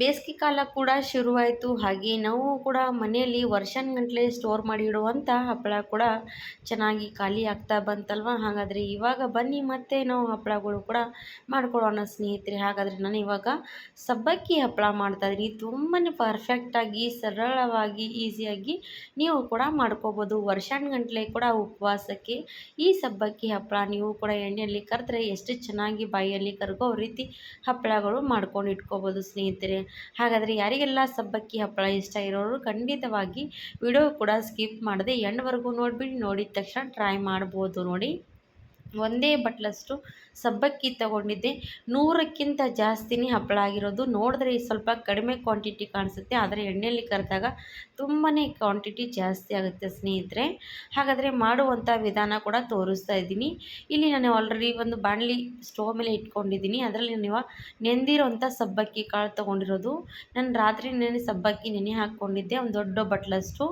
ಬೇಸಿಗೆ ಕಾಲ ಕೂಡ ಶುರುವಾಯಿತು. ಹಾಗೆ ನಾವು ಕೂಡ ಮನೆಯಲ್ಲಿ ವರ್ಷನ್ಗಟ್ಟಲೆ ಸ್ಟೋರ್ ಮಾಡಿ ಇಡುವಂಥ ಹಪ್ಪಳ ಕೂಡ ಚೆನ್ನಾಗಿ ಖಾಲಿ ಆಗ್ತಾ ಬಂತಲ್ವ? ಹಾಗಾದರೆ ಇವಾಗ ಬನ್ನಿ, ಮತ್ತೆ ನಾವು ಹಪ್ಪಳಗಳು ಕೂಡ ಮಾಡ್ಕೊಳ್ಳೋಣ ಸ್ನೇಹಿತರೆ. ಹಾಗಾದರೆ ನಾನು ಇವಾಗ ಸಬ್ಬಕ್ಕಿ ಹಪ್ಪಳ ಮಾಡ್ತಾ ಇದ್ದೀನಿ. ತುಂಬಾ ಪರ್ಫೆಕ್ಟಾಗಿ ಸರಳವಾಗಿ ಈಸಿಯಾಗಿ ನೀವು ಕೂಡ ಮಾಡ್ಕೋಬೋದು. ವರ್ಷನ್ಗಟ್ಟಲೆ ಕೂಡ ಉಪವಾಸಕ್ಕೆ ಈ ಸಬ್ಬಕ್ಕಿ ಹಪ್ಪಳ ನೀವು ಕೂಡ ಎಣ್ಣೆಯಲ್ಲಿ ಕರೆದ್ರೆ ಎಷ್ಟು ಚೆನ್ನಾಗಿ ಬಾಯಲ್ಲಿ ಕರ್ಗೋ ರೀತಿ ಹಪ್ಪಳಗಳು ಮಾಡ್ಕೊಂಡು ಇಟ್ಕೋಬೋದು ಸ್ನೇಹಿತರೆ. ಹಾಗಾದರೆ ಯಾರಿಗೆಲ್ಲ ಸಬ್ಬಕ್ಕಿ ಹಪ್ಪಳ ಇಷ್ಟ ಇರೋರು ಖಂಡಿತವಾಗಿ ವಿಡಿಯೋ ಕೂಡ ಸ್ಕಿಪ್ ಮಾಡದೆ ಎಂಡ್ವರೆಗೂ ನೋಡಿಬಿಟ್ಟು ನೋಡಿದ ತಕ್ಷಣ ಟ್ರೈ ಮಾಡ್ಬೋದು ನೋಡಿ. ಒಂದೇ ಬಟ್ಲಷ್ಟು ಸಬ್ಬಕ್ಕಿ ತಗೊಂಡಿದ್ದೆ. ನೂರಕ್ಕಿಂತ ಜಾಸ್ತಿನೇ ಹಪ್ಪಳ ಆಗಿರೋದು. ನೋಡಿದ್ರೆ ಸ್ವಲ್ಪ ಕಡಿಮೆ ಕ್ವಾಂಟಿಟಿ ಕಾಣಿಸುತ್ತೆ. ಆದರೆ ಎಣ್ಣೆಯಲ್ಲಿ ಕರೆದಾಗ ತುಂಬಾ ಕ್ವಾಂಟಿಟಿ ಜಾಸ್ತಿ ಆಗುತ್ತೆ ಸ್ನೇಹಿತರೆ. ಹಾಗಾದರೆ ಮಾಡುವಂಥ ವಿಧಾನ ಕೂಡ ತೋರಿಸ್ತಾ ಇದ್ದೀನಿ. ಇಲ್ಲಿ ನಾನು ಆಲ್ರೆಡಿ ಒಂದು ಬಾಣಲಿ ಸ್ಟೋವ್ ಮೇಲೆ ಇಟ್ಕೊಂಡಿದ್ದೀನಿ. ಅದರಲ್ಲಿ ನೀವು ನೆಂದಿರೋಂಥ ಸಬ್ಬಕ್ಕಿ ಕಾಳು ತೊಗೊಂಡಿರೋದು. ನಾನು ರಾತ್ರಿ ನೆನೆ ಸಬ್ಬಕ್ಕಿ ನೆನೆ ಹಾಕ್ಕೊಂಡಿದ್ದೆ. ಒಂದು ದೊಡ್ಡ ಬಟ್ಲಷ್ಟು.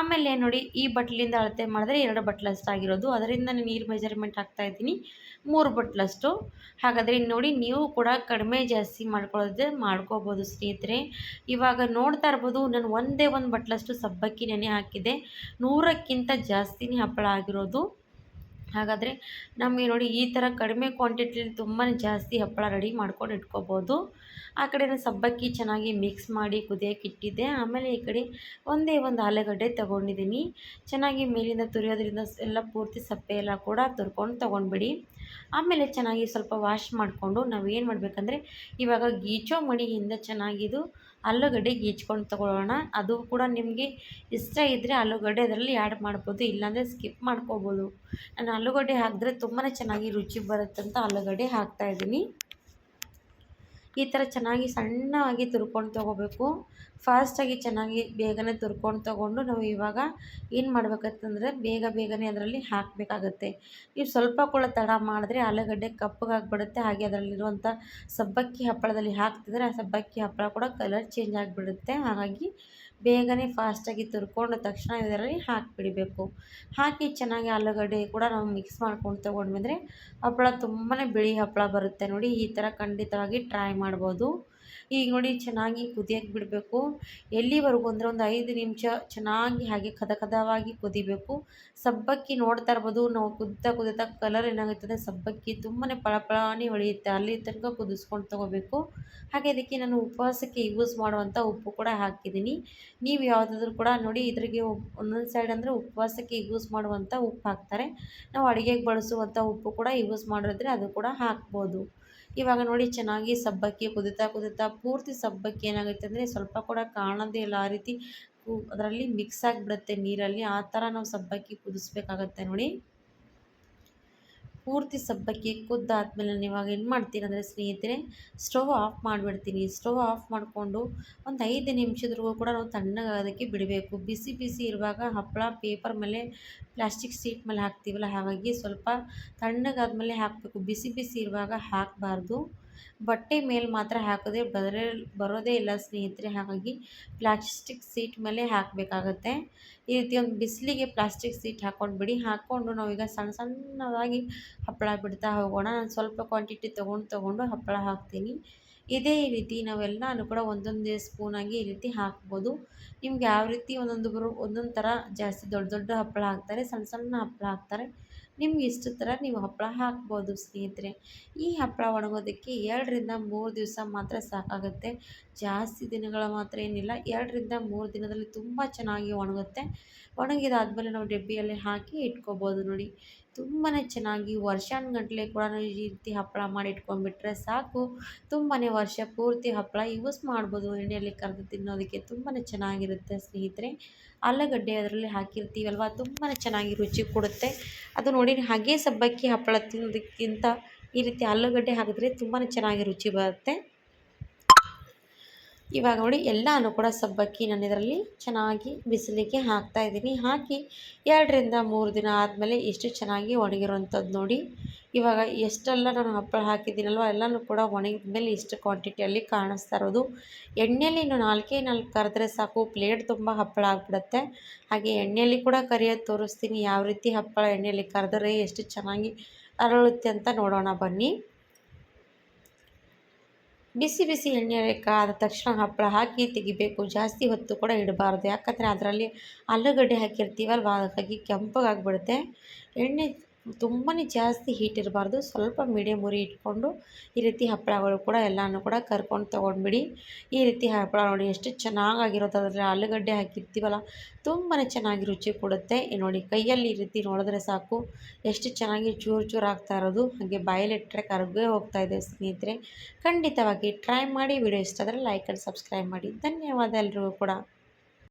ಆಮೇಲೆ ನೋಡಿ, ಈ ಬಟ್ಲಿಂದ ಅಳತೆ ಮಾಡಿದ್ರೆ ಎರಡು ಬಟ್ಲಷ್ಟು ಆಗಿರೋದು ಅದರಿಂದ ನೀರು ಮೆಜರ್ಮೆಂಟ್ ಹಾಕ್ತಾ ಇದ್ದೀನಿ. ಮೂರು ಬಟ್ಲಷ್ಟು ಹಾಗಾದರೆ ನೋಡಿ, ನೀವು ಕೂಡ ಕಡಿಮೆ ಜಾಸ್ತಿ ಮಾಡ್ಕೊಳ್ಳೋದೇ ಮಾಡ್ಕೋಬೋದು ಸ್ನೇಹಿತರೆ. ಇವಾಗ ನೋಡ್ತಾ ಇರ್ಬೋದು, ನಾನು ಒಂದೇ ಒಂದು ಬಟ್ಲಷ್ಟು ಸಬ್ಬಕ್ಕಿ ನೆನೆ ಹಾಕಿದೆ. ನೂರಕ್ಕಿಂತ ಜಾಸ್ತಿನೇ ಹಪ್ಪಳ ಆಗಿರೋದು. ಹಾಗಾದರೆ ನಮಗೆ ನೋಡಿ, ಈ ಥರ ಕಡಿಮೆ ಕ್ವಾಂಟಿಟಿಲಿ ತುಂಬಾ ಜಾಸ್ತಿ ಹಪ್ಪಳ ರೆಡಿ ಮಾಡ್ಕೊಂಡು ಇಟ್ಕೋಬೋದು. ಆ ಕಡೆ ಸಬ್ಬಕ್ಕಿ ಚೆನ್ನಾಗಿ ಮಿಕ್ಸ್ ಮಾಡಿ ಕುದಿಯೋಕೆ ಇಟ್ಟಿದ್ದೆ. ಆಮೇಲೆ ಈ ಕಡೆ ಒಂದೇ ಒಂದು ಆಲೂಗಡ್ಡೆ ತೊಗೊಂಡಿದ್ದೀನಿ. ಚೆನ್ನಾಗಿ ಮೇಲಿಂದ ತುರಿಯೋದ್ರಿಂದ ಎಲ್ಲ ಪೂರ್ತಿ ಸಪ್ಪೆ ಎಲ್ಲ ಕೂಡ ತುರ್ಕೊಂಡು ತೊಗೊಂಡ್ಬಿಡಿ. ಆಮೇಲೆ ಚೆನ್ನಾಗಿ ಸ್ವಲ್ಪ ವಾಶ್ ಮಾಡಿಕೊಂಡು ನಾವು ಏನು ಮಾಡಬೇಕಂದ್ರೆ ಇವಾಗ ಗೀಚೋ ಮಣಿಯಿಂದ ಚೆನ್ನಾಗಿದು ಆಲೂಗಡ್ಡೆ ಗೀಚ್ಕೊಂಡು ತೊಗೊಳ್ಳೋಣ. ಅದು ಕೂಡ ನಿಮಗೆ ಇಷ್ಟ ಇದ್ದರೆ ಆಲೂಗಡ್ಡೆ ಅದರಲ್ಲಿ ಆ್ಯಡ್ ಮಾಡ್ಬೋದು, ಇಲ್ಲಾಂದರೆ ಸ್ಕಿಪ್ ಮಾಡ್ಕೋಬೋದು. ನಾನು ಆಲೂಗಡ್ಡೆ ಹಾಕಿದ್ರೆ ತುಂಬಾ ಚೆನ್ನಾಗಿ ರುಚಿ ಬರುತ್ತಂತ ಆಲೂಗಡ್ಡೆ ಹಾಕ್ತಾಯಿದ್ದೀನಿ ಈ ಥರ ಚೆನ್ನಾಗಿ ಸಣ್ಣವಾಗಿ ತುರ್ಕೊಂಡು ತೊಗೋಬೇಕು. ಫಾಸ್ಟಾಗಿ ಚೆನ್ನಾಗಿ ಬೇಗನೆ ತುರ್ಕೊಂಡು ತೊಗೊಂಡು ನಾವು ಇವಾಗ ಏನು ಮಾಡಬೇಕಂತಂದರೆ ಬೇಗ ಬೇಗನೆ ಅದರಲ್ಲಿ ಹಾಕಬೇಕಾಗತ್ತೆ. ನೀವು ಸ್ವಲ್ಪ ಕೂಡ ತಡ ಮಾಡಿದ್ರೆ ಆಲೂಗಡ್ಡೆ ಕಪ್ಪಗಾಗ್ಬಿಡುತ್ತೆ ಹಾಗೆ ಅದರಲ್ಲಿರುವಂಥ ಸಬ್ಬಕ್ಕಿ ಹಪ್ಪಳದಲ್ಲಿ ಹಾಕ್ತಿದ್ರೆ ಆ ಸಬ್ಬಕ್ಕಿ ಹಪ್ಪಳ ಕೂಡ ಕಲರ್ ಚೇಂಜ್ ಆಗಿಬಿಡುತ್ತೆ. ಹಾಗಾಗಿ ಬೇಗನೆ ಫಾಸ್ಟಾಗಿ ತುರ್ಕೊಂಡ ತಕ್ಷಣ ಇದರಲ್ಲಿ ಹಾಕಿಬಿಡಬೇಕು. ಹಾಕಿ ಚೆನ್ನಾಗಿ ಆಲೂಗಡ್ಡೆ ಕೂಡ ನಾವು ಮಿಕ್ಸ್ ಮಾಡ್ಕೊಂಡು ತೊಗೊಂಡ್ಬಂದರೆ ಹಪ್ಪಳ ತುಂಬಾ ಬಿಳಿ ಹಪ್ಪಳ ಬರುತ್ತೆ. ನೋಡಿ, ಈ ಥರ ಖಂಡಿತವಾಗಿ ಟ್ರೈ ಮಾಡ್ಬೋದು. ಈಗ ನೋಡಿ ಚೆನ್ನಾಗಿ ಕುದಿಯಕ್ಕೆ ಬಿಡಬೇಕು. ಎಲ್ಲಿವರೆಗೂ ಅಂದರೆ ಒಂದು ಐದು ನಿಮಿಷ ಚೆನ್ನಾಗಿ ಹಾಗೆ ಕದ ಕದವಾಗಿ ಕುದಿಬೇಕು. ಸಬ್ಬಕ್ಕಿ ನೋಡ್ತಾ ಇರ್ಬೋದು. ನಾವು ಕುದ್ತಾ ಕುದಿತಾ ಕಲರ್ ಏನಾಗುತ್ತದೆ? ಸಬ್ಬಕ್ಕಿ ತುಂಬಾ ಪಳಪಳಾನಿ ಹೊಳೆಯುತ್ತೆ. ಅಲ್ಲಿ ತನಕ ಕುದಿಸ್ಕೊಂಡು ತೊಗೋಬೇಕು. ಹಾಗೆ ಅದಕ್ಕೆ ನಾನು ಉಪವಾಸಕ್ಕೆ ಯೂಸ್ ಮಾಡುವಂಥ ಉಪ್ಪು ಕೂಡ ಹಾಕಿದ್ದೀನಿ. ನೀವು ಯಾವುದಾದ್ರೂ ಕೂಡ ನೋಡಿ ಇದ್ರಿಗೆ ಒಂದೊಂದು ಸೈಡ್ ಅಂದರೆ ಉಪವಾಸಕ್ಕೆ ಯೂಸ್ ಮಾಡುವಂಥ ಉಪ್ಪು ಹಾಕ್ತಾರೆ. ನಾವು ಅಡುಗೆಗೆ ಬಳಸುವಂಥ ಉಪ್ಪು ಕೂಡ ಯೂಸ್ ಮಾಡಿದ್ರೆ ಅದು ಕೂಡ ಹಾಕ್ಬೋದು. ಇವಾಗ ನೋಡಿ ಚೆನ್ನಾಗಿ ಸಬ್ಬಕ್ಕಿ ಕುದಿತಾ ಕುದಿತಾ ಪೂರ್ತಿ ಸಬ್ಬಕ್ಕಿ ಏನಾಗುತ್ತೆ ಅಂದರೆ ಸ್ವಲ್ಪ ಕೂಡ ಕಾಣೋದೇ ಇಲ್ಲ. ಆ ರೀತಿ ಅದರಲ್ಲಿ ಮಿಕ್ಸ್ ಆಗಿಬಿಡುತ್ತೆ ನೀರಲ್ಲಿ. ಆ ಥರ ನಾವು ಸಬ್ಬಕ್ಕಿ ಕುದಿಸ್ಬೇಕಾಗತ್ತೆ ನೋಡಿ. ಪೂರ್ತಿ ಸಬ್ಬಕ್ಕಿ ಕುದ್ದಾದ್ಮೇಲೆ ನಾನು ಇವಾಗ ಏನು ಮಾಡ್ತೀನಿ ಅಂದರೆ ಸ್ನೇಹಿತರೆ ಸ್ಟವ್ ಆಫ್ ಮಾಡಿಬಿಡ್ತೀನಿ. ಸ್ಟವ್ ಆಫ್ ಮಾಡಿಕೊಂಡು ಒಂದು ಐದು ನಿಮಿಷದವರೆಗೂ ಕೂಡ ನಾವು ತಣ್ಣಗಾಗೋದಕ್ಕೆ ಬಿಡಬೇಕು. ಬಿಸಿ ಬಿಸಿ ಇರುವಾಗ ಹಪ್ಪಳ ಪೇಪರ್ ಮೇಲೆ ಪ್ಲಾಸ್ಟಿಕ್ ಸೀಟ್ ಮೇಲೆ ಹಾಕ್ತೀವಲ್ಲ, ಹಾಗಾಗಿ ಸ್ವಲ್ಪ ತಣ್ಣಗಾದ ಮೇಲೆ ಹಾಕಬೇಕು. ಬಿಸಿ ಬಿಸಿ ಇರುವಾಗ ಹಾಕಬಾರ್ದು. ಬಟ್ಟೆ ಮೇಲೆ ಮಾತ್ರ ಹಾಕಿದ್ರೆ ಬರೇ, ಬರೋದೇ ಇಲ್ಲ ಸ್ನೇಹಿತರೆ, ಹಾಗಾಗಿ ಪ್ಲಾಸ್ಟಿಕ್ ಸೀಟ್ ಮೇಲೆ ಹಾಕಬೇಕಾಗತ್ತೆ. ಈ ರೀತಿ ಒಂದು ಬಿಸಿಲಿಗೆ ಪ್ಲಾಸ್ಟಿಕ್ ಸೀಟ್ ಹಾಕ್ಕೊಂಡ್ಬಿಡಿ ಹಾಕ್ಕೊಂಡು ನಾವೀಗ ಸಣ್ಣ ಸಣ್ಣದಾಗಿ ಹಪ್ಪಳ ಬಿಡ್ತಾ ಹೋಗೋಣ. ನಾನು ಸ್ವಲ್ಪ ಕ್ವಾಂಟಿಟಿ ತೊಗೊಂಡು ತೊಗೊಂಡು ಹಪ್ಪಳ ಹಾಕ್ತೀನಿ. ಇದೇ ರೀತಿ ನಾವೆಲ್ಲನೂ ಕೂಡ ಒಂದೊಂದೇ ಸ್ಪೂನಾಗಿ ಈ ರೀತಿ ಹಾಕ್ಬೋದು. ನಿಮ್ಗೆ ಯಾವ ರೀತಿ ಒಂದೊಂದು ಒಂದೊಂದು ಥರ ಜಾಸ್ತಿ ದೊಡ್ಡ ದೊಡ್ಡ ಹಪ್ಪಳ ಹಾಕ್ತಾರೆ, ಸಣ್ಣ ಸಣ್ಣ ಹಪ್ಪಳ ಹಾಕ್ತಾರೆ ನಿಮ್ಗೆ ಇಷ್ಟ ಥರ ನೀವು ಹಪ್ಪಳ ಹಾಕ್ಬೋದು ಸ್ನೇಹಿತರೆ. ಈ ಹಪ್ಪಳ ಒಣಗೋದಕ್ಕೆ ಎರಡರಿಂದ ಮೂರು ದಿವಸ ಮಾತ್ರ ಸಾಕಾಗುತ್ತೆ. ಜಾಸ್ತಿ ದಿನಗಳ ಮಾತ್ರ ಏನಿಲ್ಲ. ಎರಡರಿಂದ ಮೂರು ದಿನದಲ್ಲಿ ತುಂಬ ಚೆನ್ನಾಗಿ ಒಣಗುತ್ತೆ. ಒಣಗಿದಾದ್ಮೇಲೆ ನಾವು ಡಬ್ಬಿಯಲ್ಲಿ ಹಾಕಿ ಇಟ್ಕೋಬೋದು ನೋಡಿ. ತುಂಬಾ ಚೆನ್ನಾಗಿ ವರ್ಷಾನುಗಟ್ಲೆ ಕೂಡ ಈ ರೀತಿ ಹಪ್ಪಳ ಮಾಡಿ ಇಟ್ಕೊಂಡ್ಬಿಟ್ರೆ ಸಾಕು. ತುಂಬಾ ವರ್ಷ ಪೂರ್ತಿ ಹಪ್ಪಳ ಯೂಸ್ ಮಾಡ್ಬೋದು. ಎಣ್ಣೆಯಲ್ಲಿ ಕರೆದು ತಿನ್ನೋದಕ್ಕೆ ತುಂಬಾ ಚೆನ್ನಾಗಿರುತ್ತೆ ಸ್ನೇಹಿತರೆ. ಆಲೂಗಡ್ಡೆ ಅದರಲ್ಲಿ ಹಾಕಿರ್ತೀವಲ್ವ? ತುಂಬಾ ಚೆನ್ನಾಗಿ ರುಚಿ ಕೊಡುತ್ತೆ. ಅದು ನೋಡಿ ಹಾಗೆ ಸಬ್ಬಕ್ಕಿ ಹಪ್ಪಳ ತಿನ್ನೋದಕ್ಕಿಂತ ಈ ರೀತಿ ಆಲೂಗಡ್ಡೆ ಹಾಕಿದ್ರೆ ತುಂಬಾ ಚೆನ್ನಾಗಿ ರುಚಿ ಬರುತ್ತೆ. ಇವಾಗ ನೋಡಿ ಎಲ್ಲನೂ ಕೂಡ ಸಬ್ಬಕ್ಕಿ ನಾನು ಇದರಲ್ಲಿ ಚೆನ್ನಾಗಿ ಬಿಸಿಲಿಗೆ ಹಾಕ್ತಾಯಿದ್ದೀನಿ ಹಾಕಿ ಎರಡರಿಂದ ಮೂರು ದಿನ ಆದಮೇಲೆ ಎಷ್ಟು ಚೆನ್ನಾಗಿ ಒಣಗಿರುವಂಥದ್ದು ನೋಡಿ. ಇವಾಗ ಎಷ್ಟೆಲ್ಲ ನಾನು ಹಪ್ಪಳ ಹಾಕಿದ್ದೀನಲ್ವ, ಎಲ್ಲನೂ ಕೂಡ ಒಣಗಿದ ಮೇಲೆ ಇಷ್ಟು ಕ್ವಾಂಟಿಟಿಯಲ್ಲಿ ಕಾಣಿಸ್ತಾ ಇರೋದು. ಎಣ್ಣೆಯಲ್ಲಿ ಇನ್ನು ನಾಲ್ಕೇ ನಾಲ್ಕು ಕರೆದ್ರೆ ಸಾಕು ಪ್ಲೇಟ್ ತುಂಬ ಹಪ್ಪಳ ಆಗಿಬಿಡುತ್ತೆ. ಹಾಗೆ ಎಣ್ಣೆಯಲ್ಲಿ ಕೂಡ ಕರಿಯೋದು ತೋರಿಸ್ತೀನಿ, ಯಾವ ರೀತಿ ಹಪ್ಪಳ ಎಣ್ಣೆಯಲ್ಲಿ ಕರೆದ್ರೆ ಎಷ್ಟು ಚೆನ್ನಾಗಿ ಅರಳುತ್ತೆ ಅಂತ ನೋಡೋಣ ಬನ್ನಿ. ಬಿಸಿ ಬಿಸಿ ಎಣ್ಣೆ ಕಾದ ತಕ್ಷಣ ಹಪ್ಪಳ ಹಾಕಿ ತೆಗಿಬೇಕು. ಜಾಸ್ತಿ ಹೊತ್ತು ಕೂಡ ಇಡಬಾರ್ದು. ಯಾಕಂದರೆ ಅದರಲ್ಲಿ ಆಲೂಗಡ್ಡೆ ಹಾಕಿರ್ತೀವಲ್ವ? ಹಾಗಾಗಿ ಕೆಂಪಗಾಗಿಬಿಡುತ್ತೆ ಎಣ್ಣೆ ತುಂಬಾ ಜಾಸ್ತಿ ಹೀಟ್ ಇರಬಾರ್ದು. ಸ್ವಲ್ಪ ಮೀಡಿಯಮ್ ಉರಿ ಇಟ್ಕೊಂಡು ಈ ರೀತಿ ಹಪ್ಪಳಗಳು ಕೂಡ ಎಲ್ಲನೂ ಕೂಡ ಕರ್ಕೊಂಡು ತೊಗೊಂಡ್ಬಿಡಿ. ಈ ರೀತಿ ಹಪ್ಪಳ ನೋಡಿ ಎಷ್ಟು ಚೆನ್ನಾಗಾಗಿರುತ್ತೆ ಅದರಲ್ಲಿ ಆಲೂಗಡ್ಡೆ ಹಾಕಿರ್ತೀವಲ್ಲ ತುಂಬಾ ಚೆನ್ನಾಗಿ ರುಚಿ ಕೊಡುತ್ತೆ. ನೋಡಿ ಕೈಯಲ್ಲಿ ಈ ರೀತಿ ನೋಡಿದ್ರೆ ಸಾಕು. ಎಷ್ಟು ಚೆನ್ನಾಗಿ ಚೂರು ಚೂರು ಆಗ್ತಾ ಇರೋದು. ಹಾಗೆ ಬಾಯಲ್ಲಿಟ್ಟರೆ ಕರ್ಗೇ ಹೋಗ್ತಾ ಇದೆ ಸ್ನೇಹಿತರೆ. ಖಂಡಿತವಾಗಿ ಟ್ರೈ ಮಾಡಿ. ವಿಡಿಯೋ ಇಷ್ಟ ಆದರೆ ಲೈಕ್ ಆ್ಯಂಡ್ ಸಬ್ಸ್ಕ್ರೈಬ್ ಮಾಡಿ. ಧನ್ಯವಾದ ಎಲ್ರಿಗೂ ಕೂಡ.